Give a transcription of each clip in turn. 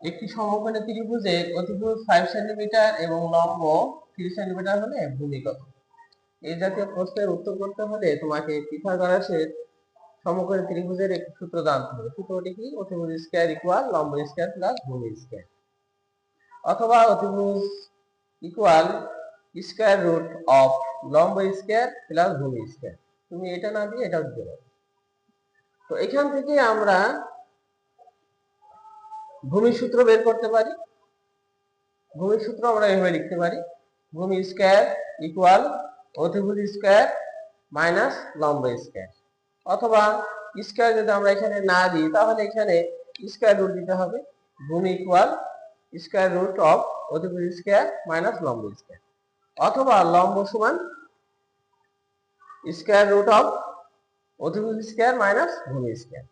একটি সমকোণী ত্রিভুজের অতিভুজ ফাইভ সেন্টিমিটার এবং লম্ব থ্রি সেন্টিমিটার হলে ভূমি কত এই জাতীয় প্রশ্নের উত্তর করতে হলে তোমাকে পিথাগোরাসের সমকোণী ত্রিভুজের একটি সূত্র জানতে হবে। সূত্রটি কি? অতিভুজ স্কয়ার ইকুয়াল লম্ব স্কয়ার প্লাস ভূমি স্কয়ার অথবা অতিভুজ ইকুয়াল স্কয়ার রুট অফ লম্ব স্কয়ার প্লাস ভূমি স্কয়ার তুমি এটা না দিয়ে এটাও দিতে পারো। তো এখান থেকে আমরা ভূমি সূত্র বের করতে পারি। ভূমি সূত্র আমরা এভাবে লিখতে পারি। ভূমি স্কয়ার ইকুয়াল অতিভুজ স্কোয়ার মাইনাস লম্ব স্কয়ার। অথবা স্কয়ার যদি আমরা এখানে না দিই, তাহলে এখানে স্কয়ার রুট দিতে হবে। ভূমি ইকুয়াল স্কয়ার রুট অফ অতিভুজ স্কয়ার মাইনাস লম্ব স্কয়ার। অথবা লম্ব সমান স্কয়ার রুট অফ অতিভুজ স্কয়ার মাইনাস ভূমি স্কয়ার।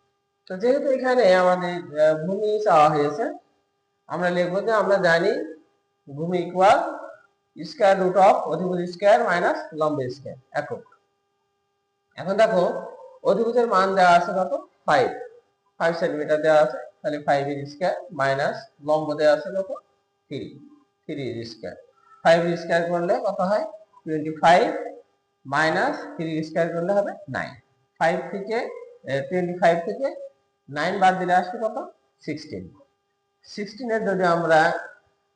তো যেহেতু এখানে আমাদের ভূমি চাওয়া হয়েছে, আমরা লিখব যে আমরা জানি ভূমি ইকুয়াল স্কোয়ার রুট অফ অধিভুজ স্কোয়ার মাইনাস লম্ব স্কয়ার একক। এখন দেখো, অধিভুজের মান দেওয়া আছে কত? ফাইভ ফাইভ সেন্টিমিটার দেওয়া আছে, তাহলে ফাইভ এর স্কোয়ার মাইনাস লম্ব দেওয়া আছে কত? থ্রি থ্রি এর স্কয়ার ফাইভ এর স্কয়ার করলে কত হয়? Twenty five minus three square করলে হবে নাইন ফাইভ থেকে টোয়েন্টি ফাইভ থেকে নাইন বাদ দিলে আসবে কত? সিক্সটিন। সিক্সটিনের যদি আমরা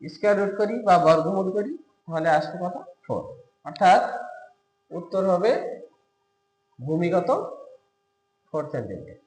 স্কয়ার রুট করি বা বর্গমূল করি, তাহলে আসবে কত? ফোর অর্থাৎ উত্তর হবে ভূমিগত ফোর সেন্টিমিটার